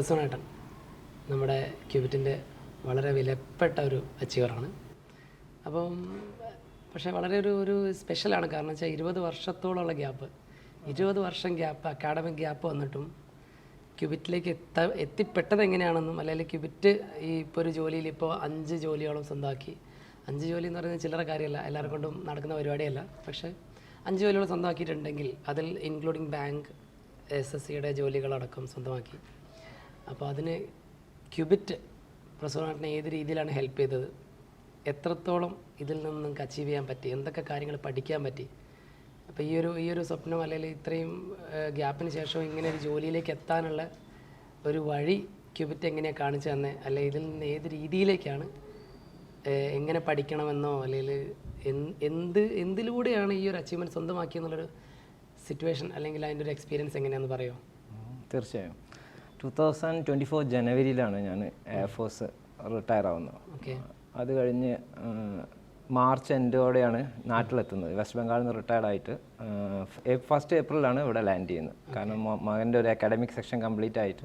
പ്രസവനേട്ടൻ നമ്മുടെ ക്യൂബിറ്റിന്റെ വളരെ വിലപ്പെട്ട ഒരു അച്ചീവറാണ്. അപ്പം പക്ഷേ വളരെ ഒരു ഒരു സ്പെഷ്യലാണ്. കാരണം വെച്ചാൽ ഇരുപത് വർഷത്തോളമുള്ള ഗ്യാപ്പ്. ഇരുപത് വർഷം ഗ്യാപ്പ് അക്കാഡമിക് ഗ്യാപ്പ് വന്നിട്ടും ക്യൂബിറ്റിലേക്ക് എത്ത എത്തിപ്പെട്ടത് എങ്ങനെയാണെന്നും അല്ലെങ്കിൽ ക്യൂബിറ്റ് ഈ ഇപ്പോൾ ഒരു ജോലിയിൽ ഇപ്പോൾ അഞ്ച് ജോലിയോളം സ്വന്തമാക്കി. അഞ്ച് ജോലി എന്ന് പറയുന്നത് ചില്ലറ കാര്യമല്ല. എല്ലാവരും കൊണ്ടും നടക്കുന്ന പരിപാടിയല്ല. പക്ഷേ അഞ്ച് ജോലിയോളം സ്വന്തമാക്കിയിട്ടുണ്ടെങ്കിൽ അതിൽ ഇൻക്ലൂഡിങ് ബാങ്ക് എസ് എസ് സിയുടെ ജോലികളടക്കം സ്വന്തമാക്കി. അപ്പോൾ അതിന് ക്യൂബിറ്റ് പ്രസവനാട്ടിനെ ഏത് രീതിയിലാണ് ഹെൽപ്പ് ചെയ്തത്? എത്രത്തോളം ഇതിൽ നിന്ന് നിങ്ങൾക്ക് അച്ചീവ് ചെയ്യാൻ പറ്റി? എന്തൊക്കെ കാര്യങ്ങൾ പഠിക്കാൻ പറ്റി? അപ്പോൾ ഈ ഒരു ഈ ഒരു സ്വപ്നം അല്ലെങ്കിൽ ഇത്രയും ഗ്യാപ്പിന് ശേഷം ഇങ്ങനെ ഒരു ജോലിയിലേക്ക് എത്താനുള്ള ഒരു വഴി ക്യൂബിറ്റ് എങ്ങനെയാണ് കാണിച്ചു തന്നെ? അല്ലെ ഇതിൽ നിന്ന് ഏത് രീതിയിലേക്കാണ് എങ്ങനെ പഠിക്കണമെന്നോ അല്ലെങ്കിൽ എന്ത് എന്തിലൂടെയാണ് ഈ ഒരു അച്ചീവ്മെന്റ് സ്വന്തമാക്കിയെന്നുള്ളൊരു സിറ്റുവേഷൻ അല്ലെങ്കിൽ അതിന്റെ ഒരു എക്സ്പീരിയൻസ് എങ്ങനെയാണെന്ന് പറയുമോ? തീർച്ചയായും. ടു തൗസൻഡ് ട്വന്റി ഫോർ ജനുവരിയിലാണ് ഞാൻ എയർഫോഴ്സ് റിട്ടയർ ആവുന്നത് ഓക്കെ അത് കഴിഞ്ഞ് മാർച്ച് എൻഡോടെയാണ് നാട്ടിലെത്തുന്നത്. വെസ്റ്റ് ബംഗാളിൽ നിന്ന് റിട്ടയർഡ് ആയിട്ട് ഫസ്റ്റ് ഏപ്രിലാണ് ഇവിടെ ലാൻഡ് ചെയ്യുന്നത്. കാരണം മകന്റെ ഒരു അക്കാഡമിക് സെക്ഷൻ കംപ്ലീറ്റ് ആയിട്ട്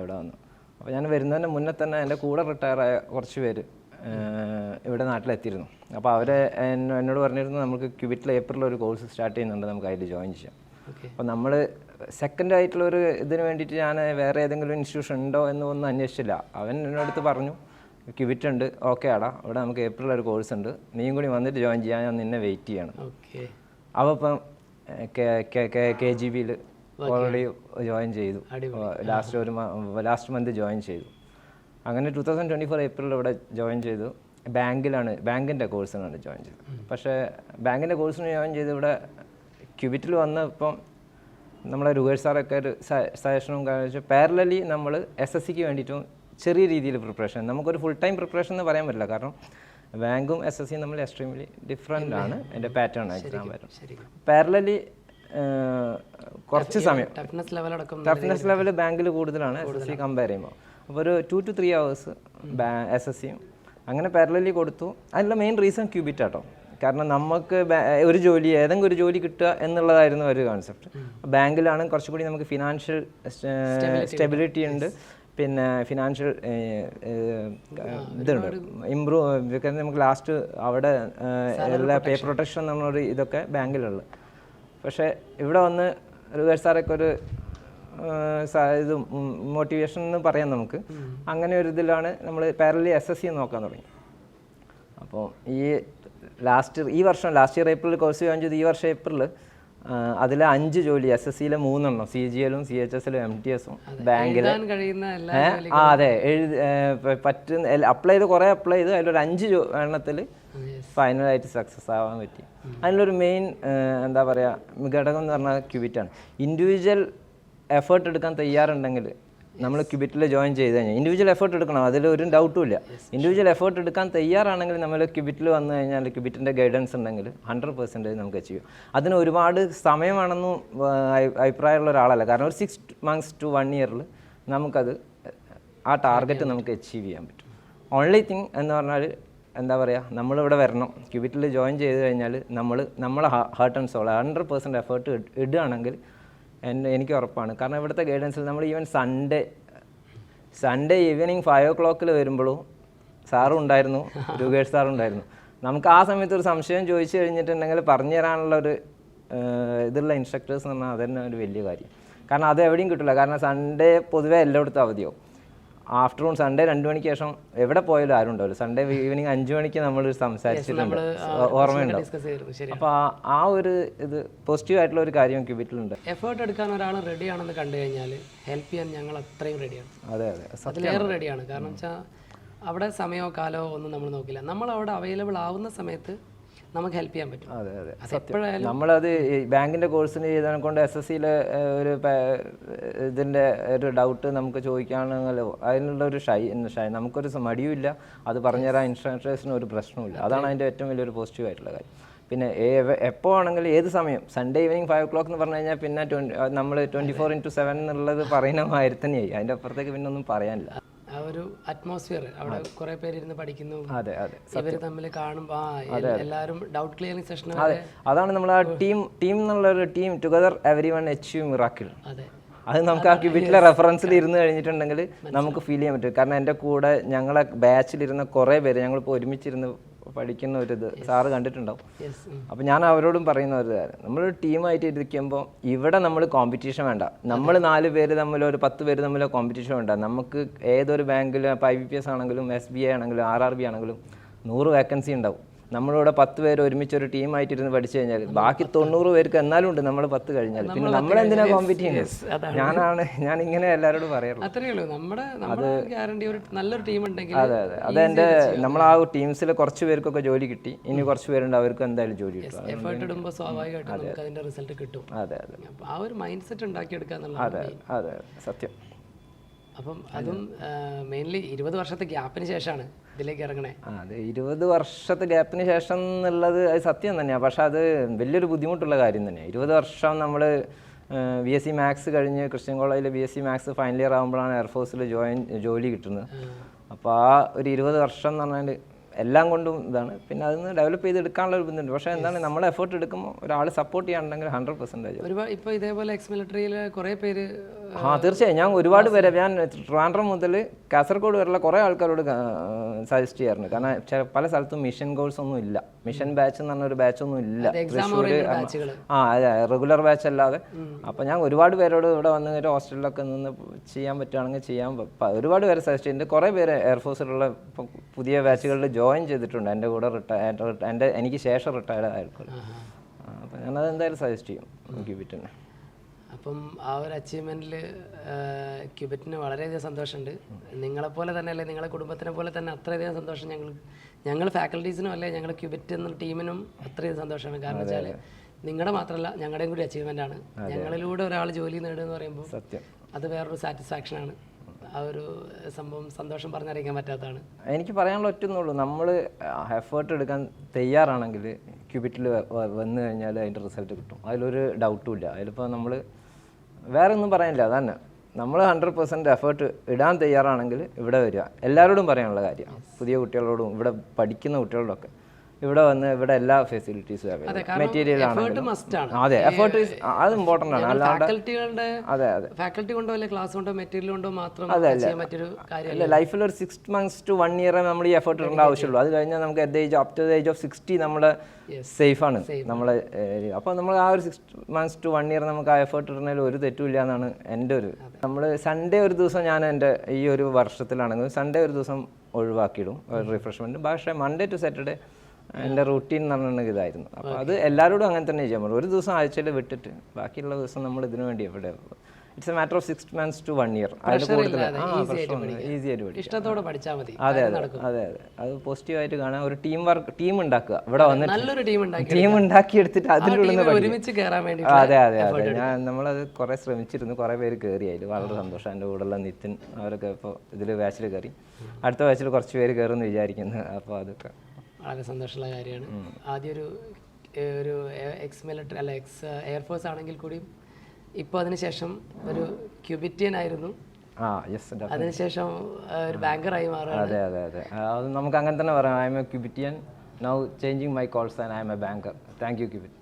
ഇവിടെ വന്നു. അപ്പോൾ ഞാൻ വരുന്നതിന് മുന്നേ തന്നെ എന്റെ കൂടെ റിട്ടയർ ആയ കുറച്ച് പേര് ഇവിടെ നാട്ടിലെത്തിയിരുന്നു. അപ്പോൾ അവർ എന്നോട് പറഞ്ഞിരുന്നു നമുക്ക് ക്യൂബിറ്റിൽ ഏപ്രിൽ ഒരു കോഴ്സ് സ്റ്റാർട്ട് ചെയ്യുന്നുണ്ട് നമുക്ക് അതിൽ ജോയിൻ ചെയ്യാം. അപ്പോൾ നമ്മൾ സെക്കൻഡ് ആയിട്ടുള്ള ഒരു ഇതിന് വേണ്ടിയിട്ട് ഞാൻ വേറെ ഏതെങ്കിലും ഇൻസ്റ്റിറ്റ്യൂഷൻ ഉണ്ടോ എന്ന് ഒന്നും അന്വേഷിച്ചില്ല. അവൻ എന്നോട് അടുത്ത് പറഞ്ഞു ക്യൂബിറ്റ് ഉണ്ട്. ഓക്കെ ആടാ. അവിടെ നമുക്ക് ഏപ്രിൽ ഒരു കോഴ്സ് ഉണ്ട്. നീയും കൂടി വന്നിട്ട് ജോയിൻ ചെയ്യാൻ ഞാൻ നിന്നെ വെയിറ്റ് ചെയ്യണം. അപ്പോൾ ഇപ്പം കെ ജി ബിയിൽ ഓൾറെഡി ജോയിൻ ചെയ്തു. ലാസ്റ്റ് ഒരു ലാസ്റ്റ് മന്ത് ജോയിൻ ചെയ്തു. അങ്ങനെ two thousand twenty four April ഇവിടെ ജോയിൻ ചെയ്തു. ബാങ്കിലാണ് ബാങ്കിന്റെ കോഴ്സിനാണ് ജോയിൻ ചെയ്തത്. പക്ഷേ ബാങ്കിന്റെ കോഴ്സിന് ജോയിൻ ചെയ്ത് ഇവിടെ ക്യൂബിറ്റിൽ വന്നപ്പം നമ്മളെ രുവേഷ് സാറൊക്കെ ഒരു സജഷനും കാരണം പാരലലി നമ്മൾ എസ് എസ് സിക്ക് വേണ്ടിയിട്ടും ചെറിയ രീതിയിൽ പ്രിപ്പറേഷൻ നമുക്കൊരു ഫുൾ ടൈം പ്രിപ്പറേഷൻ എന്ന് പറയാൻ പറ്റില്ല. കാരണം ബാങ്കും എസ് എസ് സിയും നമ്മൾ എക്സ്ട്രീംലി ഡിഫറെന്റ് ആണ്. എന്റെ പാറ്റേൺ എക്സാം വരും പാരലലി കുറച്ച് സമയം. ടഫ്നെസ് ലെവൽ ബാങ്കിൽ കൂടുതലാണ് എസ് എസ് സി കമ്പയർ ചെയ്യുമ്പോൾ. അപ്പോൾ ഒരു two two three hours S S സിയും അങ്ങനെ പാരലലി കൊടുത്തു. അതിനുള്ള മെയിൻ റീസൺ ക്യൂബിറ്റ് ആട്ടോ. കാരണം നമുക്ക് ഒരു ജോലി ഏതെങ്കിലും ഒരു ജോലി കിട്ടുക എന്നുള്ളതായിരുന്നു ഒരു കോൺസെപ്റ്റ് ബാങ്കിലാണ് കുറച്ചുകൂടി നമുക്ക് ഫിനാൻഷ്യൽ സ്റ്റെബിലിറ്റി ഉണ്ട്. പിന്നെ ഫിനാൻഷ്യൽ ഇതുണ്ട്. ഇമ്പ്രൂവ് നമുക്ക് ലാസ്റ്റ് അവിടെ എല്ലാ പേ പ്രൊട്ടക്ഷൻ നമ്മളൊരു ഇതൊക്കെ ബാങ്കിലുള്ളത്. പക്ഷേ ഇവിടെ വന്ന് റിവേഴ്സ് സാറൊക്കെ ഒരു ഇത് മോട്ടിവേഷൻ എന്ന് പറയാം നമുക്ക്. അങ്ങനെ ഒരു ഇതിലാണ് നമ്മൾ പാരലി എസ് എസ് സി നോക്കാൻ തുടങ്ങി. അപ്പോൾ ഈ ലാസ്റ്റ് ഈ വർഷം last year April course join ചെയ്ത് ഈ വർഷം ഏപ്രിൽ അതിൽ അഞ്ച് ജോലി എസ് എസ് സിയിലെ മൂന്നെണ്ണം സി ജി എല്ലും സി എച്ച് എസിലും എം ടി എസും ബാങ്കിൽ? ആ അതെ എഴുതി പറ്റുന്ന അപ്ലൈ ചെയ്ത് കുറേ അപ്ലൈ ചെയ്ത് അതിലൊരു അഞ്ച് എണ്ണത്തിൽ ഫൈനലായിട്ട് സക്സസ് ആവാൻ പറ്റി. അതിലൊരു മെയിൻ എന്താ പറയുക ഘടകം എന്ന് പറഞ്ഞാൽ ക്യൂബിറ്റാണ് ഇൻഡിവിജ്വൽ എഫേർട്ട് എടുക്കാൻ തയ്യാറുണ്ടെങ്കിൽ നമ്മൾ ക്യൂബിറ്റിൽ ജോയിൻ ചെയ്ത് കഴിഞ്ഞാൽ ഇൻഡിവിജ്വൽ എഫേർട്ട് എടുക്കണം അതിൽ ഒരു ഡൗട്ടും ഇല്ല. ഇൻഡിവിജ്വൽ എഫേർട്ട് എടുക്കാൻ തയ്യാറാണെങ്കിൽ നമ്മൾ ക്യൂബിറ്റിൽ വന്നു കഴിഞ്ഞാൽ ക്യൂബിറ്റിന്റെ ഗൈഡൻസ് ഉണ്ടെങ്കിൽ ഹൺഡ്രഡ് പെർസെന്റേജ് നമുക്ക് അച്ചീവ് അതിന് ഒരുപാട് സമയമാണെന്നും അഭിപ്രായമുള്ള ഒരാളല്ല. കാരണം ഒരു സിക്സ് മന്ത്സ് ടു വൺ ഇയറിൽ നമുക്കത് ആ ടാർഗറ്റ് നമുക്ക് അച്ചീവ് ചെയ്യാൻ പറ്റും. ഓൺലി തിങ് എന്ന് പറഞ്ഞാൽ എന്താ പറയുക നമ്മളിവിടെ വരണം. ക്യൂബിറ്റിൽ ജോയിൻ ചെയ്ത് കഴിഞ്ഞാൽ നമ്മൾ നമ്മളെ heart and soul hundred percent effort ഇടുകയാണെങ്കിൽ എന്നെ എനിക്ക് ഉറപ്പാണ്. കാരണം ഇവിടുത്തെ ഗൈഡൻസിൽ നമ്മൾ even Sunday Sunday evening five ഓ ക്ലോക്കിൽ വരുമ്പോഴും സാറും ഉണ്ടായിരുന്നു രൂപേഷ് സാറും ഉണ്ടായിരുന്നു. നമുക്ക് ആ സമയത്ത് ഒരു സംശയം ചോദിച്ചു കഴിഞ്ഞിട്ടുണ്ടെങ്കിൽ പറഞ്ഞു തരാനുള്ള ഒരു ഇതുള്ള ഇൻസ്ട്രക്ടേഴ്സ് എന്ന് പറഞ്ഞാൽ അതന്നെ ഒരു വലിയ കാര്യം. കാരണം അത് എവിടെയും കിട്ടില്ല കാരണം സൺഡേ പൊതുവേ എല്ലായിടത്തും അവധിയാവും. ആഫ്റ്റർനൂൺ സൺഡേ രണ്ടു മണിക്ക് ശേഷം എവിടെ പോയാലും ആരും ഉണ്ടാവില്ല സൺഡേ ഈവനിങ് അഞ്ചു മണിക്ക് നമ്മൾ സംസാരിച്ചിട്ടുണ്ട്. ഓർമ്മയുണ്ടാവും അപ്പൊ ആ ഒരു ഇത് പോസിറ്റീവ് ആയിട്ടുള്ള ഒരു കാര്യം ക്യൂബിറ്റിലുണ്ട്. എഫേർട്ട് എടുക്കാൻ ഒരാൾ റെഡി ആണെന്ന് കണ്ടു കഴിഞ്ഞാൽ ഹെൽപ്പ് ചെയ്യാൻ ഞങ്ങൾ അത്രയും റെഡിയാണ് അതെ അതെ. അതിലേറെ റെഡിയാണ് കാരണം വെച്ചാൽ അവിടെ സമയമോ കാലോ ഒന്നും നമ്മൾ നോക്കില്ല. നമ്മൾ അവിടെ അവൈലബിൾ ആവുന്ന സമയത്ത് നമുക്ക് ഹെൽപ്പ് ചെയ്യാൻ പറ്റും. അതെ അതെ. എപ്പോഴായാലും നമ്മളത് ഈ ബാങ്കിന്റെ കോഴ്സിന് ചെയ്തതിനെ കൊണ്ട് എസ് എസ് സിയിലെ ഒരു ഇതിന്റെ ഒരു ഡൗട്ട് നമുക്ക് ചോദിക്കുകയാണെങ്കിലോ അതിനുള്ള ഒരു ഷൈ ഷൈ നമുക്കൊരു മടിയുമില്ല. അത് പറഞ്ഞുതരാൻ ഇൻസ്ട്രക്ടേഴ്സിന് ഒരു പ്രശ്നവുമില്ല. അതാണ് അതിന്റെ ഏറ്റവും വലിയൊരു പോസിറ്റീവ് ആയിട്ടുള്ള കാര്യം. പിന്നെ എപ്പോൾ ആണെങ്കിലും ഏത് സമയം Sunday evening five o'clock എന്ന് പറഞ്ഞു കഴിഞ്ഞാൽ പിന്നെ നമ്മൾ ട്വന്റി ഫോർ ഇന്റു സെവൻ എന്നുള്ളത് പറയുന്ന മാതിരി തന്നെയായി. അതിന്റെ അപ്പുറത്തേക്ക് പിന്നെ ഒന്നും പറയാനില്ല. ഒരു അറ്റ്മോസ്ഫിയർ അവിടെ കുറെ പേര് ഇരുന്ന് പഠിക്കുന്നു. അതെ അതെ. ഇവർ തമ്മിൽ കാണുമ്പോൾ എല്ലാവരും ഡൗട്ട് ക്ലിയറിംഗ് സെഷൻ അതെ. അതാണ് നമ്മൾ ആ ടീം ടീം എന്നുള്ള ഒരു team together everyone achieve miracle അതെ. അത് നമുക്ക് ആ ക്യൂബിറ്റിലെ റെഫറൻസിൽ ഇരുന്ന് കഴിഞ്ഞിട്ടുണ്ടെങ്കിൽ നമുക്ക് ഫീൽ ചെയ്യാൻ പറ്റും. കാരണം എന്റെ കൂടെ ഞങ്ങളെ ബാച്ചിലിരുന്ന കുറേ പേര് ഞങ്ങളിപ്പോൾ ഒരുമിച്ചിരുന്ന് പഠിക്കുന്ന ഒരു ഇത് സാറ് കണ്ടിട്ടുണ്ടാവും. അപ്പൊ ഞാൻ അവരോടും പറയുന്ന ഒരു കാര്യം. നമ്മൾ ടീമായിട്ട് ഇരിക്കുമ്പോൾ ഇവിടെ നമ്മൾ കോമ്പറ്റീഷൻ വേണ്ട. നമ്മൾ നാല് പേര് തമ്മിലോ ഒരു പത്ത് പേര് തമ്മിലോ കോമ്പറ്റീഷൻ വേണ്ട. നമുക്ക് ഏതൊരു ബാങ്കിലും ഇപ്പോൾ ഐ ബി പി എസ് ആണെങ്കിലും എസ് ബി ഐ ആണെങ്കിലും ആർ ആർ ബി ആണെങ്കിലും നൂറ് വേക്കൻസി ഉണ്ടാവും. നമ്മളിവിടെ പത്ത് പേര് ഒരുമിച്ച് ഒരു ടീമായിട്ട് ഇരുന്ന് പഠിച്ചു കഴിഞ്ഞാൽ ബാക്കി തൊണ്ണൂറ് പേർക്ക് എന്നാലും ഉണ്ട് നമ്മൾ പത്ത് കഴിഞ്ഞാൽ പിന്നെ നമ്മൾ എന്തിനാ കോമ്പറ്റ് ചെയ്യുന്നത്? ഞാനാണ് ഞാൻ ഇങ്ങനെ എല്ലാവരോടും പറയാറുള്ളത് നമ്മുടെ നമ്മുടെ ഗ്യാരണ്ടി ഒരു നല്ലൊരു ടീം ഉണ്ടെങ്കിൽ അതെ അതെ. നമ്മൾ ആ ടീംസിൽ കുറച്ച് പേർക്കൊക്കെ ജോലി കിട്ടി. ഇനി കുറച്ച് പേരുണ്ട് അവർക്ക് എന്തായാലും ജോലി കിട്ടും. എഫേർട്ട് ഇടുമ്പോൾ സ്വാഭാവികമായിട്ടും നമുക്ക് അതിന്റെ റിസൾട്ട് കിട്ടും. അതെ അതെ. ആ ഒരു മൈൻഡ് സെറ്റ് ഉണ്ടാക്കിയെടുക്കുക അതെ അതെ സത്യം. അപ്പം അതും മെയിൻലി ഇരുപത് വർഷത്തെ ഗ്യാപ്പിന് ശേഷമാണ് ഇതിലേക്ക് ഇറങ്ങണേ. ആ, അത് ഇരുപത് വർഷത്തെ ഗ്യാപ്പിന് ശേഷം എന്നുള്ളത് അത് സത്യം തന്നെയാണ് പക്ഷെ അത് വലിയൊരു ബുദ്ധിമുട്ടുള്ള കാര്യം തന്നെയാണ് ഇരുപത് വർഷം നമ്മൾ ബി എസ് സി മാത്സ് കഴിഞ്ഞ് ക്രിസ്ത്യൻ കോളേജിൽ B S C maths final year ആകുമ്പോഴാണ് എയർഫോഴ്സിൽ ജോയിൻ ജോലി കിട്ടുന്നത്. അപ്പോൾ ആ ഒരു ഇരുപത് വർഷം എന്ന് പറഞ്ഞാൽ എല്ലാം കൊണ്ടും ഇതാണ്. പിന്നെ അതിന് ഡെവലപ്പ് ചെയ്തെടുക്കാനുള്ള ഒരു ബുദ്ധിമുട്ട് പക്ഷേ എന്താണ് നമ്മൾ എഫേർട്ട് എടുക്കുമ്പോൾ ഒരാൾ സപ്പോർട്ട് ചെയ്യാനുണ്ടെങ്കിൽ ഹൺഡ്രഡ് പെർസെന്റേജ് ഒരുപാട് ഇപ്പോൾ ഇതേപോലെ എക്സ് മിലിറ്ററിയിൽ കുറേ പേര് ആ തീർച്ചയായും. ഞാൻ ഒരുപാട് പേരെ ഞാൻ ട്രാൻഡ്രം മുതൽ കാസർഗോഡ് വരെയുള്ള കുറേ ആൾക്കാരോട് സജസ്റ്റ് ചെയ്യാറുണ്ട്. കാരണം പല സ്ഥലത്തും മിഷൻ കോഴ്സ് ഒന്നും ഇല്ല. മിഷൻ ബാച്ച് എന്ന് പറഞ്ഞൊരു ബാച്ച് ഒന്നും ഇല്ല. തൃശ്ശൂർ ആ അതെ റെഗുലർ ബാച്ച് അല്ലാതെ. അപ്പം ഞാൻ ഒരുപാട് പേരോട് ഇവിടെ വന്ന് ഒരു ഹോസ്റ്റലിലൊക്കെ നിന്ന് ചെയ്യാൻ പറ്റുകയാണെങ്കിൽ ചെയ്യാൻ ഒരുപാട് പേരെ സജസ്റ്റ് ചെയ്യുന്നുണ്ട്. കുറേ പേര് എയർഫോഴ്സിലുള്ള പുതിയ ബാച്ചുകളിൽ ജോയിൻ ചെയ്തിട്ടുണ്ട്. എന്റെ കൂടെ റിട്ടയർ എന്റെ എനിക്ക് ശേഷം റിട്ടയർഡ് ആയിരിക്കും അപ്പം ഞാനത് എന്തായാലും സജസ്റ്റ് ചെയ്യും. ഗിവിറ്റ് തന്നെ അപ്പം ആ ഒരു അച്ചീവ്മെന്റിൽ ക്യൂബറ്റിന് വളരെയധികം സന്തോഷമുണ്ട്. നിങ്ങളെപ്പോലെ തന്നെ അല്ലെ നിങ്ങളെ കുടുംബത്തിനെ പോലെ തന്നെ അത്രയധികം സന്തോഷം ഞങ്ങൾ ഞങ്ങൾ ഫാക്കൽറ്റീസിനും അല്ലെ ഞങ്ങൾ ക്യൂബറ്റ് എന്ന ടീമിനും അത്രയും സന്തോഷമാണ്. കാരണം വെച്ചാൽ നിങ്ങളുടെ മാത്രമല്ല ഞങ്ങളുടെയും കൂടി അച്ചീവ്മെന്റ് ആണ്. ഞങ്ങളിലൂടെ ഒരാൾ ജോലി നേടുക എന്ന് പറയുമ്പോൾ സത്യം. അത് വേറൊരു സാറ്റിസ്ഫാക്ഷൻ ആണ്. ആ ഒരു സംഭവം സന്തോഷം പറഞ്ഞറിയിക്കാൻ പറ്റാത്തതാണ്. എനിക്ക് പറയാനുള്ള ഒറ്റൊന്നുള്ളൂ നമ്മൾ എഫേർട്ട് എടുക്കാൻ തയ്യാറാണെങ്കിൽ ക്യൂബിറ്റിൽ വന്നു കഴിഞ്ഞാൽ അതിന്റെ റിസൾട്ട് കിട്ടും. അതിലൊരു ഡൗട്ടും ഇല്ല. അതിലിപ്പോൾ നമ്മൾ വേറെ ഒന്നും പറയാനില്ല അതന്നെ നമ്മൾ ഹൺഡ്രഡ് പെർസെന്റ് എഫേർട്ട് ഇടാൻ തയ്യാറാണെങ്കിൽ ഇവിടെ വരിക. എല്ലാവരോടും പറയാനുള്ള കാര്യമാണ് പുതിയ കുട്ടികളോടും ഇവിടെ പഠിക്കുന്ന കുട്ടികളോടൊക്കെ. ഇവിടെ വന്ന് ഇവിടെ എല്ലാ ഫെസിലിറ്റീസും മെറ്റീരിയൽ ആണ്. അതെ എഫേർട്ട് അത് ഇമ്പോർട്ടന്റ് ആണ്. അല്ലാണ്ട് അതെ അതെ. ഫാക്കൽറ്റി കൊണ്ടോ അല്ലെ ക്ലാസ് കൊണ്ടോ മെറ്റീരിയൽ കൊണ്ടോ മാത്രം അല്ല? ലൈഫിൽ ഒരു six months to one year നമ്മൾ ഈ എഫേർട്ട് ഇടേണ്ട ആവശ്യമുള്ളൂ. അത് കഴിഞ്ഞാൽ നമുക്ക് at age up to age of sixty നമ്മൾ സേഫ് ആണ്. നമ്മൾ അപ്പോൾ നമ്മൾ ആ ഒരു six months to one year നമുക്ക് ആ എഫേർട്ട് ഇടുന്നതിൽ ഒരു തെറ്റുമില്ല എന്നാണ് എന്റെ ഒരു നമ്മൾ സൺഡേ ഒരു ദിവസം ഞാൻ എന്റെ ഈ ഒരു വർഷത്തിലാണെങ്കിൽ സൺഡേ ഒരു ദിവസം ഒഴിവാക്കിയിടും. റിഫ്രഷ്മെന്റ് പക്ഷേ മൺഡേ ടു സാറ്റർഡേ എന്റെ റൂട്ടീൻ എന്ന് പറഞ്ഞിട്ടുണ്ടെങ്കിൽ ഇതായിരുന്നു. അപ്പോൾ അത് എല്ലാവരോടും അങ്ങനെ തന്നെ ചെയ്യാൻ പറ്റും. ഒരു ദിവസം ആഴ്ചയിൽ വിട്ടിട്ട് ബാക്കിയുള്ള ദിവസം നമ്മൾ ഇതിനു വേണ്ടി എവിടെ it's a matter of six months to one year കൂടുതൽ ഈസി ആയിട്ട് പഠിക്കും. ഇഷ്ടത്തോടെ പഠിച്ചാൽ മതി. അതെ അതെ അതെ അതെ. അത് പോസിറ്റീവായിട്ട് കാണാൻ ഒരു ടീം വർക്ക് ടീം ഉണ്ടാക്കുക. ഇവിടെ വന്നിട്ട് നല്ലൊരു ടീം ഉണ്ടാക്കി ടീം ഉണ്ടാക്കി എടുത്തിട്ട് പഠിക്കും ഒരുമിച്ച് കയറാൻ വേണ്ടി അതെ അതെ അതെ. ഞാൻ നമ്മളത് കുറേ ശ്രമിച്ചിരുന്നു. കുറേ പേര് കയറി അതിൽ വളരെ സന്തോഷം. എന്റെ കൂടെയുള്ള നിതിൻ അവരൊക്കെ ഇപ്പോൾ ഇതിൽ ബാച്ചിൽ കയറി അടുത്ത ബാച്ചിൽ കുറച്ച് പേര് കയറുമെന്ന് വിചാരിക്കുന്നു. അപ്പോൾ അതൊക്കെ വളരെ സന്തോഷമുള്ള കാര്യമാണ്. ആദ്യം ഒരു ഒരു എക്സ് മിലിറ്ററി അല്ല എക്സ് എയർഫോഴ്സ് ആണെങ്കിൽ കൂടിയും ഇപ്പോൾ അതിനുശേഷം ഒരു ക്യൂബിറ്റിയൻ ആയിരുന്നു. അതിനുശേഷം ഒരു ബാങ്കറായി മാറുകയാണ് അതെ അതെ അതെ. അത് നമുക്ക് അങ്ങനെ തന്നെ പറയാം. I'm a Qubitian now changing my goals and I'm a banker thank you Qubit